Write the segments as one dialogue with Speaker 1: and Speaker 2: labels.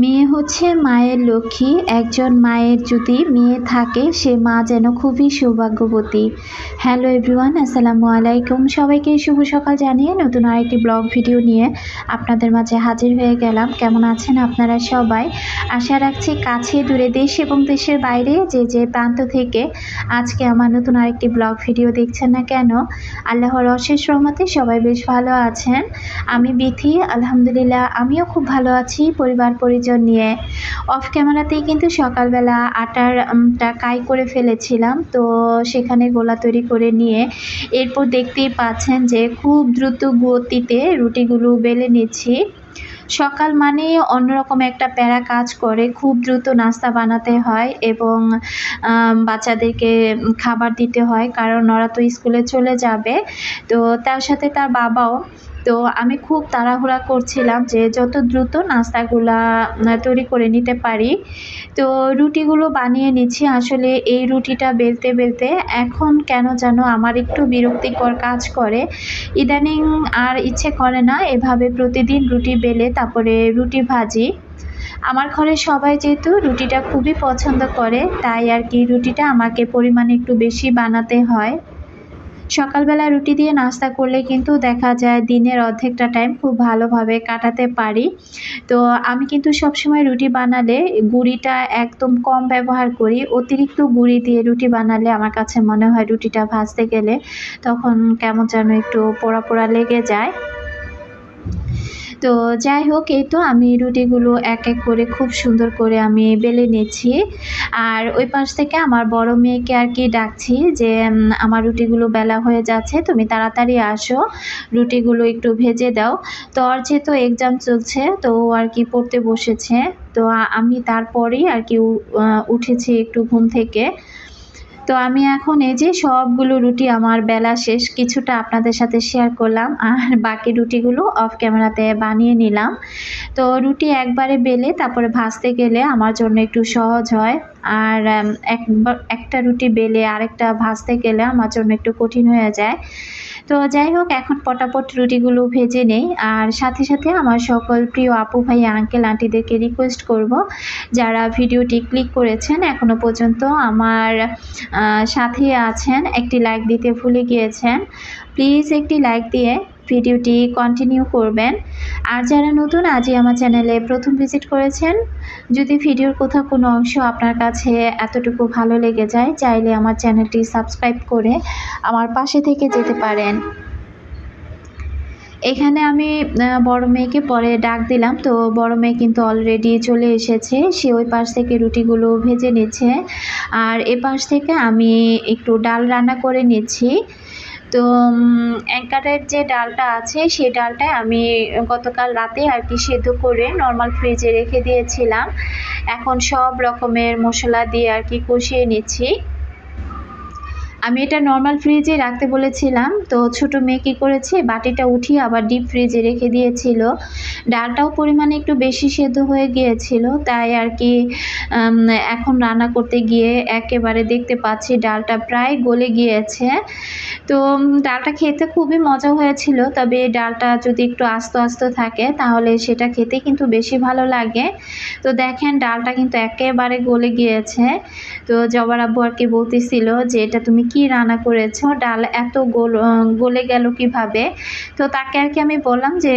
Speaker 1: মেয়ে হচ্ছে মায়ের লক্ষ্মী, একজন মায়ের যদি মেয়ে থাকে, সে মা যেন খুবই সৌভাগ্যবতী। হ্যালো এভরিওয়ান আসসালামু আলাইকুম। সবাইকে শুভ সকাল জানিয়ে নতুন আরেকটি ব্লগ ভিডিও নিয়ে আপনাদের মাঝে হাজির হয়ে গেলাম। কেমন আছেন আপনারা সবাই? আশা রাখছি কাছে, দূরে দেশ এবং দেশের বাইরে যে যে প্রান্ত থেকে আজকে আমার নতুন আরেকটি ব্লগ ভিডিও দেখছেন না কেন, আল্লাহর অশেষ রহমতে সবাই বেশ ভালো আছেন। আমি বিথি, আলহামদুলিল্লাহ, আমিও খুব ভালো আছি, পরিবার পরিজন নিয়ে অফ ক্যামেরাতেই কিন্তু সকালবেলা আটার টা কাই করে ফেলেছিলাম। তো সেখানে গোলা তৈরি করে নিয়ে এরপর দেখতেই পাচ্ছেন যে খুব দ্রুত গতিতে রুটিগুলো বেলে নিচ্ছি। সকাল মানে অন্যরকম একটা প্যারা কাজ করে, খুব দ্রুত নাস্তা বানাতে হয় এবং বাচ্চাদেরকে খাবার দিতে হয়, কারণ ওরা তো স্কুলে চলে যাবে। তো তার সাথে তার বাবাও তো আমি খুব তাড়াহুড়া করছিলাম যে যত দ্রুত নাস্তাগুলা তৈরি করে নিতে পারি। তো রুটিগুলো বানিয়ে নিচ্ছি। আসলে এই রুটিটা বেলতে বেলতে এখন কেন যেন আমার একটু বিরক্তিকর কাজ করে। ইদানিং আর ইচ্ছে করে না এভাবে প্রতিদিন রুটি বেলে তারপরে রুটি ভাজি। আমার ঘরে সবাই যেহেতু রুটিটা খুবই পছন্দ করে, তাই আর কি রুটিটা আমাকে পরিমাণে একটু বেশি বানাতে হয়। সকালবেলা রুটি দিয়ে নাস্তা করলে কিন্তু দেখা যায় দিনের অর্ধেকটা টাইম খুব ভালোভাবে কাটাতে পারি। তো আমি কিন্তু সবসময় রুটি বানালে গুঁড়িটা একদম কম ব্যবহার করি। অতিরিক্ত গুঁড়ি দিয়ে রুটি বানালে আমার কাছে মনে হয় রুটিটা ভাজতে গেলে তখন কেমন যেন একটু পোড়া পোড়া লেগে যায়। তো যাই হোক, এই তো আমি রুটিগুলো এক এক করে খুব সুন্দর করে আমি বেলে নিচ্ছি আর ওই পাশ থেকে আমার বড় মেয়েকে আর কি ডাকছি যে আমার রুটিগুলো বেলা হয়ে যাচ্ছে, তুমি তাড়াতাড়ি আসো, রুটিগুলো একটু ভেজে দাও। তো ওর যেহেতু এক্সাম চলছে, তো আর কি পড়তে বসেছে। তো আমি তারপরেই আর কি উঠেছি একটু ঘুম থেকে। তো আমি এখন এই যে সবগুলো রুটি আমার বেলা শেষ, কিছুটা আপনাদের সাথে শেয়ার করলাম আর বাকি রুটিগুলো অফ ক্যামেরাতে বানিয়ে নিলাম। তো রুটি একবারে বেলে, তারপরে ভাজতে গেলে আমার জন্য একটু সহজ হয়। আর একবার, একটা রুটি বেলে আরেকটা ভাজতে গেলে আমার জন্য একটু কঠিন হয়ে যায়। তো যাই হোক, এখন পটাপট রুটিগুলো ভেজে নেই। আর সাথে সাথে আমার সকল প্রিয় আপু ভাই, আঙ্কেল, আন্টিদেরকে রিকোয়েস্ট করব। যারা ভিডিওটি ক্লিক করেছেন এখনও পর্যন্ত আমার সাথে আছেন, একটি লাইক দিতে ভুলে গিয়েছেন। প্লিজ একটি লাইক দিয়ে ভিডিওটি কন্টিনিউ করবেন। আর যারা নতুন, আজই আমার চ্যানেলে প্রথম ভিজিট করেছেন, যদি ভিডিওর কোথাও কোনো অংশ আপনার কাছে এতটুকু ভালো লেগে যায়, চাইলে আমার চ্যানেলটি সাবস্ক্রাইব করে আমার পাশে থেকে যেতে পারেন। এখানে আমি বড় মেয়েকে পরে ডাক দিলাম, তো বড় মেয়ে কিন্তু অলরেডি চলে এসেছে। সে ওই পাশ থেকে রুটিগুলো ভেজে নিচ্ছে। আর এ পাশ থেকে আমি একটু ডাল রান্না করে নিচ্ছি। তো অ্যাঙ্কারের যে ডালটা আছে, সেই ডালটায় আমি গতকাল রাতে আর কি সেদ্ধ করে নর্মাল ফ্রিজে রেখে দিয়েছিলাম। এখন সব রকমের মশলা দিয়ে আর কি কষিয়ে নিচ্ছি। আমি এটা নর্মাল ফ্রিজে রাখতে বলেছিলাম। তো ছোট মেয়ে কী করেছে? বাটিটা উঠিয়ে আবার ডিপ ফ্রিজে রেখে দিয়েছিল। ডালটাও পরিমাণে একটু বেশি সেদ্ধ হয়ে গিয়েছিল। তাই আর কি এখন রান্না করতে গিয়ে একেবারে দেখতে পাচ্ছি ডালটা প্রায় গলে গিয়েছে। তো ডালটা খেতে খুবই মজা হয়েছিল। তবে ডালটা যদি একটু আস্ত আস্ত থাকে, তাহলে সেটা খেতে কিন্তু বেশি ভালো লাগে। তো দেখেন, ডালটা কিন্তু একেবারে গলে গিয়েছে। তো জবার আব্বু আর কি বলতেছিল যে, এটা তুমি কি রান্না করেছ? ডাল এত গোল গলে গেল কীভাবে? তো তাকে আর কি আমি বললাম যে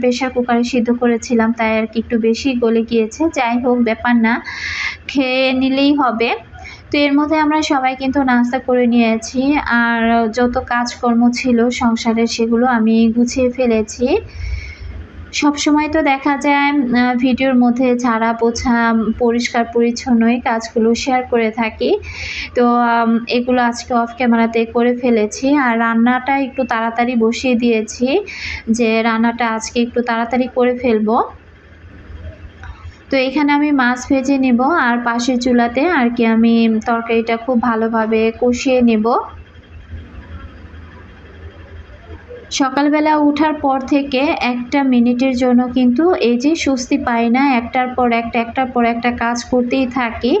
Speaker 1: প্রেশার কুকারে সিদ্ধ করেছিলাম, তাই আর কি একটু বেশি গলে গিয়েছে। যাই হোক, ব্যাপার না, খেয়ে নিলেই হবে। তো এর মধ্যে আমরা সবাই কিন্তু নাস্তা করে নিয়েছি, আর যত কাজকর্ম ছিল সংসারের সেগুলো আমি গুছিয়ে ফেলেছি। সব সময় তো দেখা যায় ভিডিওর মধ্যে ঝাড়া পোছা পরিষ্কার পরিচ্ছন্নই কাজগুলো শেয়ার করে থাকি। তো এগুলো আজকে অফ ক্যামেরাতে করে ফেলেছি। আর রান্নাটা একটু তাড়াতাড়ি বসিয়ে দিয়েছি যে রান্নাটা আজকে একটু তাড়াতাড়ি করে ফেলব। তো এখানে আমি মাছ ভেজে নেব, আর পাশের চুলাতে আর কি আমি তরকারিটা খুব ভালোভাবে কষিয়ে নেব। সকালবেলা উঠার পর থেকে একটা মিনিটের জন্য কিন্তু এই যে স্বস্তি পাই না, একটার পর একটা, একটার পর একটা কাজ করতেই থাকি।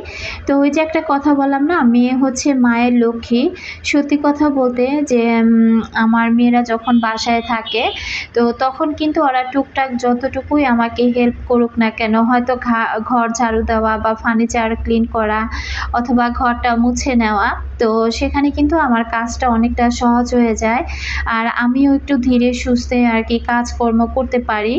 Speaker 1: তো ওই যে একটা কথা বললাম না, মেয়ে হচ্ছে মায়ের লক্ষ্মী। সত্যি কথা বলতে যে আমার মেয়েরা যখন বাসায় থাকে, তো তখন কিন্তু ওরা টুকটাক যতটুকুই আমাকে হেল্প করুক না কেন, হয়তো ঘর ঝাড়ু দেওয়া বা ফার্নিচার ক্লিন করা অথবা ঘরটা মুছে নেওয়া, তো সেখানে কিন্তু আমার কাজটা অনেকটা সহজ হয়ে যায়। আর আমিও একটু ধীরে সুস্থে আর কি কাজকর্ম করতে পারি।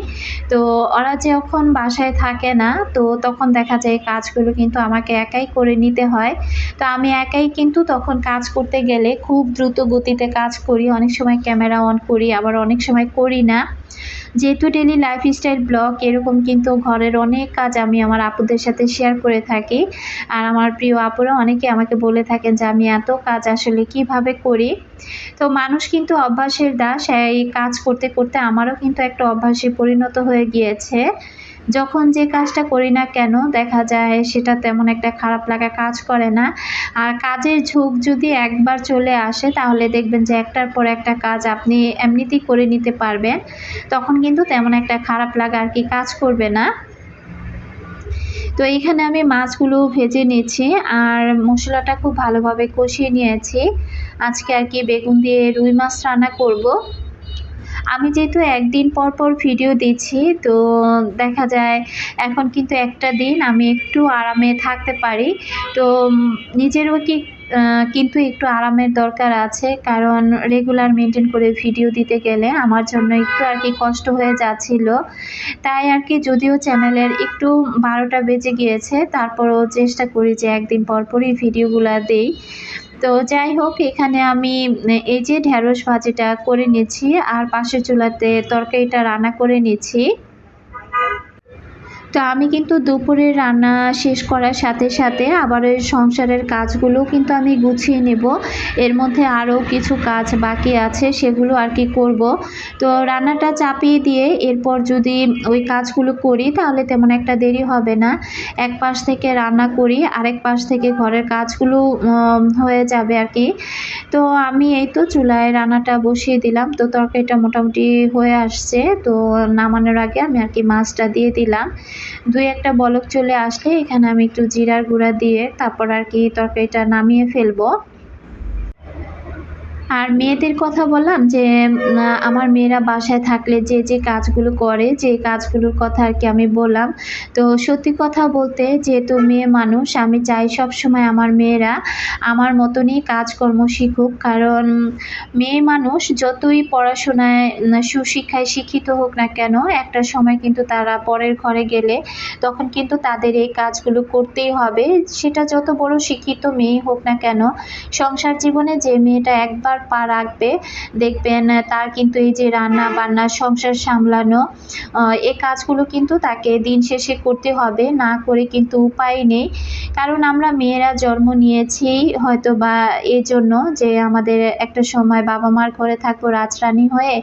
Speaker 1: তো ওরা যখন বাসায় থাকে না, তো তখন দেখা যায় কাজগুলো কিন্তু আমাকে একাই করে নিতে হয়। তো আমি একাই কিন্তু তখন কাজ করতে গেলে খুব দ্রুত গতিতে কাজ করি। অনেক সময় ক্যামেরা অন করি, আবার অনেক সময় করি না। যেহেতু ডেলি লাইফস্টাইল ব্লগ এরকম কিন্তু ঘরের অনেক কাজ আমি আমার আপুদের সাথে শেয়ার করে থাকি। আর আমার প্রিয় আপুরা অনেকে আমাকে বলে থাকেন যে, আমি এত কাজ আসলে কীভাবে করি? তো মানুষ কিন্তু অভ্যাসের দাস। এই কাজ করতে করতে আমারও কিন্তু একটা অভ্যাসে পরিণত হয়ে গিয়েছে। যখন যে কাজটা করি না কেন, দেখা যায় সেটা তেমন একটা খারাপ লাগা কাজ করে না। আর কাজের ঝোঁক যদি একবার চলে আসে, তাহলে দেখবেন যে একটার পর একটা কাজ আপনি এমনিতেই করে নিতে পারবেন। তখন কিন্তু তেমন একটা খারাপ লাগা আর কি কাজ করবে না। তো এইখানে আমি মাছগুলো ভেজে নিয়েছি আর মশলাটা খুব ভালোভাবে কষিয়ে নিয়েছি। আজকে আর কি বেগুন দিয়ে রুই মাছ রান্না করব। আমি যেহেতু একদিন পর পর ভিডিও দিচ্ছি, তো দেখা যায় এখন কিন্তু একটা দিন আমি একটু আরামে থাকতে পারি। তো নিজেরও কি কিন্তু একটু আরামের দরকার আছে, কারণ রেগুলার মেনটেন করে ভিডিও দিতে গেলে আমার জন্য একটু আর কি কষ্ট হয়ে যাচ্ছিল। তাই আর কি যদিও চ্যানেলের একটু বারোটা বেজে গিয়েছে, তারপরও চেষ্টা করি যে একদিন পরপরই ভিডিওগুলো দেই। তো যাই হোক, এখানে আমি এই যে ঢ্যাঁড়স ভাজিটা করে নিয়েছি আর পাশের চুলাতে তরকারিটা রান্না করে নিচ্ছি। তো আমি কিন্তু দুপুরে রান্না শেষ করার সাথে সাথে আবার ওই সংসারের কাজগুলো কিন্তু আমি গুছিয়ে নেব। এর মধ্যে আরও কিছু কাজ বাকি আছে, সেগুলো আর কি করব। তো রান্নাটা চাপিয়ে দিয়ে এরপর যদি ওই কাজগুলো করি, তাহলে তেমন একটা দেরি হবে না। এক পাশ থেকে রান্না করি, আরেক পাশ থেকে ঘরের কাজগুলো হয়ে যাবে আর কি। তো আমি এই তো চুলায় রান্নাটা বসিয়ে দিলাম। তো তরকারিটা মোটামুটি হয়ে আসছে। তো নামানোর আগে আমি আর কি মাছটা দিয়ে দিলাম। দুই একটা বলক চলে আসলে এখানে আমি একটু জিরার গুঁড়া দিয়ে তারপর আর কি তরকারিটা নামিয়ে ফেলব। আর মেয়েদের কথা বললাম যে আমার মেয়েরা বাসায় থাকলে যে যে কাজগুলো করে, যে কাজগুলোর কথা আর কি আমি বললাম। তো সত্যি কথা বলতে যেহেতু মেয়ে মানুষ, আমি চাই সব সময় আমার মেয়েরা আমার মতনই কাজকর্ম শিখুক। কারণ মেয়ে মানুষ যতই পড়াশোনায় সুশিক্ষায় শিক্ষিত হোক না কেন, একটা সময় কিন্তু তারা পরের ঘরে গেলে তখন কিন্তু তাদের এই কাজগুলো করতেই হবে। সেটা যত বড় শিক্ষিত মেয়ে হোক না কেন, সংসার জীবনে যে মেয়েটা একবার পা রাখবে। দেখবেন তার কিন্তু এই যে রান্না বান্না, সংসার সামলানো এ কাজগুলো কিন্তু তাকে দিন শেষে করতে হবে। না করে কিন্তু উপায় নেই। কারণ আমরা মেয়েরা জন্ম নিয়েছি হয়তো বা এই জন্য যে আমাদের একটা সময় বাবা মার ঘরে থাকব, রাজরানী হয়ে,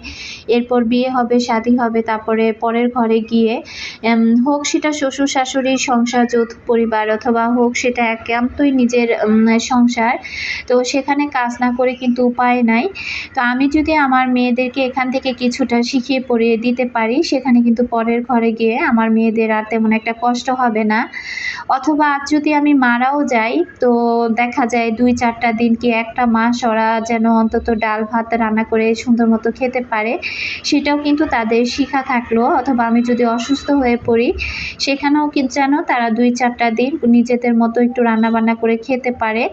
Speaker 1: এরপর বিয়ে হবে, শাদি হবে, তারপরে পরের ঘরে গিয়ে হোক সেটা শ্বশুর শাশুড়ির সংসার, যৌথ পরিবার, অথবা হোক সেটা একান্তই নিজের সংসার, তো সেখানে কাজ না করে কিন্তু উপায় নাই। তো আমি যদি আমার মেয়েদেরকে এখান থেকে কিছুটা শিখিয়ে পড়িয়ে দিতে পারি, সেখানে কিন্তু পরের ঘরে গিয়ে আমার মেয়েদের আর তেমন একটা কষ্ট হবে না। অথবা আজ যদি আমি মারাও যাই, তো দেখা যায় দুই চারটা দিন কি একটা মাস ওরা যেন অন্তত ডাল ভাত রান্না করে সুন্দর মতো খেতে পারে, সেটাও কিন্তু তাদের শিখা থাকল। অথবা আমি যদি অসুস্থ হয়ে পড়ি, সেখানেও কিন্তু যেন তারা দুই চারটা দিন নিজেদের মতো একটু রান্না বান্না করে খেতে পারে।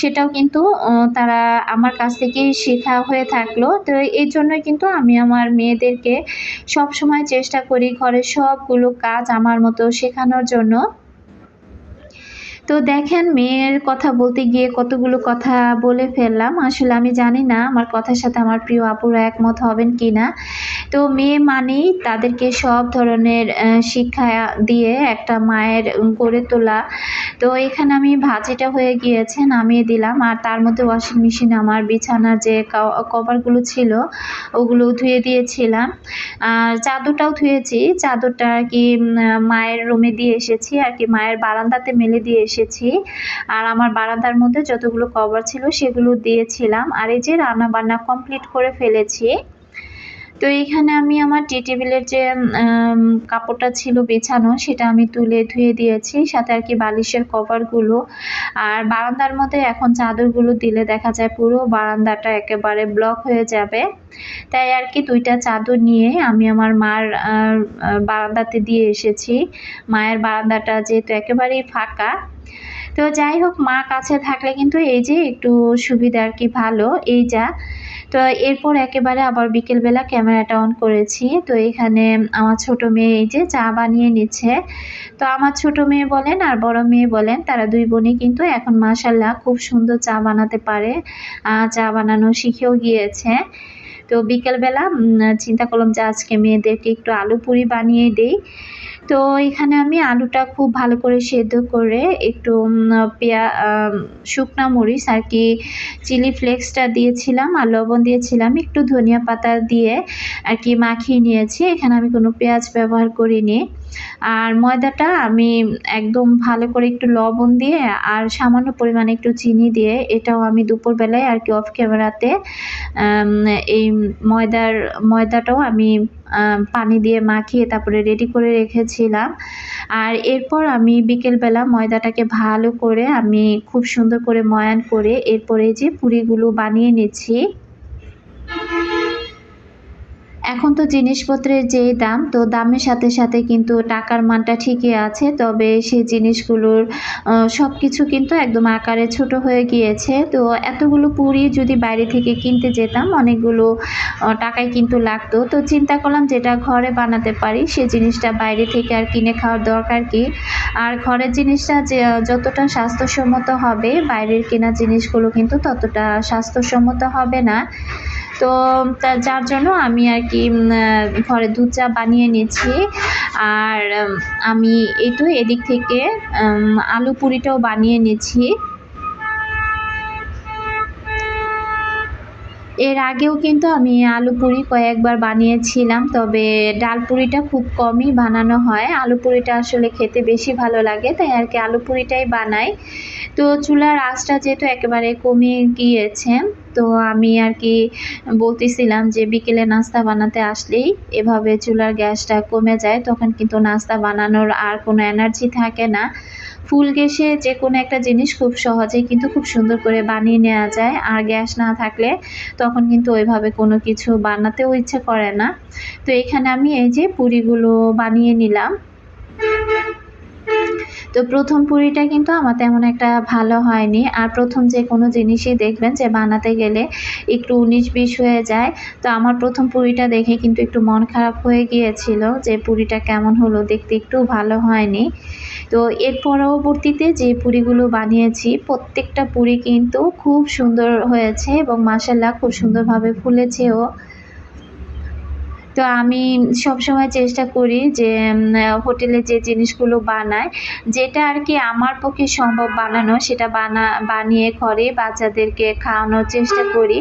Speaker 1: সেটাও কিন্তু তারা আমার কাছ থেকে শেখা হয়ে থাকল। তো এই জন্য কিন্তু আমি আমার মেয়েদেরকে সব সময় চেষ্টা করি ঘরের সবগুলো কাজ আমার মতো শেখানোর জন্য। তো দেখেন, মেয়ের কথা বলতে গিয়ে কতগুলো কথা বলে ফেললাম। আসলে আমি জানি না আমার কথার সাথে আমার প্রিয় আপুরা একমত হবেন কি না তো মেয়ে মানেই তাদেরকে সব ধরনের শিক্ষা দিয়ে একটা মায়ের গড়ে তোলা। তো এখানে আমি ভাজিটা হয়ে গিয়েছে, নামিয়ে দিলাম। আর তার মধ্যে ওয়াশিং মেশিনে আমার বিছানার যে কভারগুলো ছিল, ওগুলো ধুয়ে দিয়েছিলাম। আর চাদরটাও ধুয়েছি। চাদরটা আর কি মায়ের রুমে দিয়ে এসেছি। আর কি মায়ের বারান্দাতে মেলে দিয়ে এসেছি। আর আমার বারান্দার মধ্যে যতগুলো কভার ছিল সেগুলো দিয়েছিলাম। আর এই যে রান্না বান্না কমপ্লিট করে ফেলেছি। তো এইখানে আমি আমার টি টেবিলের যে কাপড়টা ছিল বেছানো, সেটা আমি তুলে ধুয়ে দিয়েছি। সাথে আর কি বালিশের কভারগুলো। আর বারান্দার মধ্যে এখন চাদরগুলো দিলে দেখা যায় পুরো বারান্দাটা একেবারে ব্লক হয়ে যাবে। তাই আর কি দুইটা চাদর নিয়ে আমি আমার মার বারান্দাতে দিয়ে এসেছি। মায়ের বারান্দাটা যেহেতু একেবারেই ফাঁকা তো যাই হোক, মা কাছে থাকলে কিন্তু এই যে একটু সুবিধা আর কি ভালো এই যা তো এরপর একেবারে আবার বিকেলবেলা ক্যামেরাটা অন করেছি। তো এখানে আমার ছোট মেয়ে এই যে চা বানিয়ে নিচ্ছে। তো আমার ছোট মেয়ে বলেন আর বড় মেয়ে বলেন, তারা দুই বোনই কিন্তু এখন মাসাল্লাহ খুব সুন্দর চা বানাতে পারে। চা বানানো শিখেও গিয়েছে। তো বিকেলবেলা চিন্তা করলাম যে আজকে মেয়েদেরকে একটু আলু পুরি বানিয়ে দিই। তো এখানে আমি আলুটা খুব ভালো করে সেদ্ধ করে একটু পেঁয়া শুকনা মরিচ আর কি, চিলি ফ্লেক্সটা দিয়েছিলাম আর লবণ দিয়েছিলাম, একটু ধনিয়া পাতা দিয়ে আর কি মাখিয়ে নিয়েছি। এখানে আমি কোনো পেঁয়াজ ব্যবহার করিনি। আর ময়দাটা আমি একদম ভালো করে একটু লবণ দিয়ে আর সামান্য পরিমাণে একটু চিনি দিয়ে এটাও আমি দুপুরবেলায় আর কি অফ ক্যামেরাতে এই ময়দার, ময়দাটাও আমি পানি দিয়ে মাখিয়ে তারপরে রেডি করে রেখেছিলাম। আর এরপর আমি বিকেলবেলা ময়দাটাকে ভালো করে আমি খুব সুন্দর করে ময়ান করে এরপরে যে পুরিগুলো বানিয়ে নিচ্ছি। এখন তো জিনিসপত্রের যে দাম, তো দামের সাথে সাথে কিন্তু টাকার মানটা ঠিকই আছে, তবে সেই জিনিসগুলোর সব কিছু কিন্তু একদম আকারে ছোট হয়ে গিয়েছে। তো এতগুলো পুরি যদি বাইরে থেকে কিনতে যেতাম, অনেকগুলো টাকায় কিন্তু লাগতো। তো চিন্তা করলাম যেটা ঘরে বানাতে পারি, সে জিনিসটা বাইরে থেকে আর কিনে খাওয়ার দরকার কি? আর ঘরের জিনিসটা যে যতটা স্বাস্থ্যসম্মত হবে, বাইরের কেনা জিনিসগুলো কিন্তু ততটা স্বাস্থ্যসম্মত হবে না। তো যার জন্য আমি আর কি ঘরে দুধ চা বানিয়ে নিয়েছি। আর আমি এই তো এদিক থেকে আলু পুরিটাও বানিয়ে নিয়েছি। এর আগেও কিন্তু আমি আলু পুরি কয়েকবার বানিয়েছিলাম, তবে ডাল পুরিটা খুব কমই বানানো হয়। আলু পুরিটা আসলে খেতে বেশি ভালো লাগে, তাই আর কি আলু পুরিটাই বানাই। তো চুলার আঁচটা যেহেতু একেবারে কমে গিয়েছে, তো আমি আর কি বলতেছিলাম যে বিকেলে নাস্তা বানাতে আসলেই এভাবে চুলার গ্যাসটা কমে যায়, তখন কিন্তু নাস্তা বানানোর আর কোনো এনার্জি থাকে না। ফুল গ্যাসে যে কোনো একটা জিনিস খুব সহজেই কিন্তু খুব সুন্দর করে বানিয়ে নেওয়া যায়। আর গ্যাস না থাকলে তখন কিন্তু ওইভাবে কোনো কিছু বানাতেও ইচ্ছে করে না। তো এখানে আমি এই যে পুরিগুলো বানিয়ে নিলাম। তো প্রথম পুরিটা কিন্তু আমার তেমন একটা ভালো হয়নি। আর প্রথম যে কোনো জিনিসই দেখবেন যে বানাতে গেলে একটু উনিশ বিশ হয়ে যায়। তো আমার প্রথম পুরিটা দেখে কিন্তু একটু মন খারাপ হয়ে গিয়েছিল যে পুরিটা কেমন হলো, দেখতে একটু ভালো হয়নি। তো এর পরবর্তীতে যে পুরিগুলো বানিয়েছি, প্রত্যেকটা পুরি কিন্তু খুব সুন্দর হয়েছে এবং মাসাল্লাহ খুব সুন্দরভাবে ফুলেছেও। তো আমি সবসময় চেষ্টা করি যে হোটেলে যে জিনিসগুলো বানায় যেটা আর কি আমার পক্ষে সম্ভব বানানো, সেটা বানা, বানিয়ে ঘরে বাচ্চাদেরকে খাওয়ানোর চেষ্টা করি।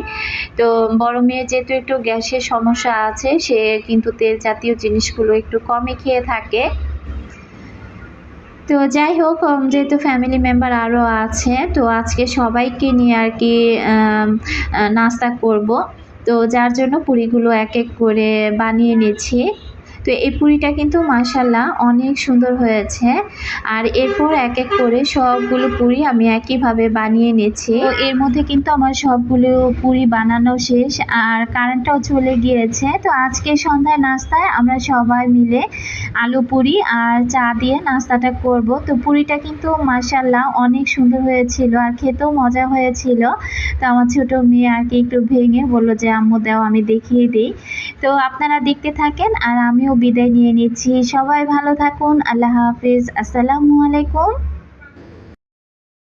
Speaker 1: তো বড় মেয়ে যেহেতু একটু গ্যাসের সমস্যা আছে, সে কিন্তু তেল জাতীয় জিনিসগুলো একটু কমই খেয়ে থাকে। তো যাই হোক যেহেতু ফ্যামিলি মেম্বার আরও আছে, তো আজকে সবাইকে নিয়ে আর কি নাস্তা করব। তো যার জন্য পুরীগুলো এক এক করে বানিয়ে নিচ্ছি। তো এই পুরিটা কিন্তু মাসাল্লাহ অনেক সুন্দর হয়েছে। আর এরপর এক এক করে সবগুলো পুরি আমি একইভাবে বানিয়ে নিচ্ছি। এর মধ্যে কিন্তু আমার সবগুলো পুরি বানানো শেষ। আর কারেন্টটাও চলে গিয়েছে। তো আজকে সন্ধ্যায় নাস্তায় আমরা সবাই মিলে আলু পুরি আর চা দিয়ে নাস্তাটা করব। তো পুরিটা কিন্তু মাসাল্লাহ অনেক সুন্দর হয়েছিল আর খেতেও মজা হয়েছিল। তো আমার ছোট মেয়ে আর কি একটু ভেঙে বলল যে, আম্মু, দাও, আমি দেখিয়ে দিই। তো আপনারা দেখতে থাকেন আর আমিও বিদায় নিয়ে নিচ্ছি। সবাই ভালো থাকুন। আল্লাহ হাফিজ। আসসালামু আলাইকুম।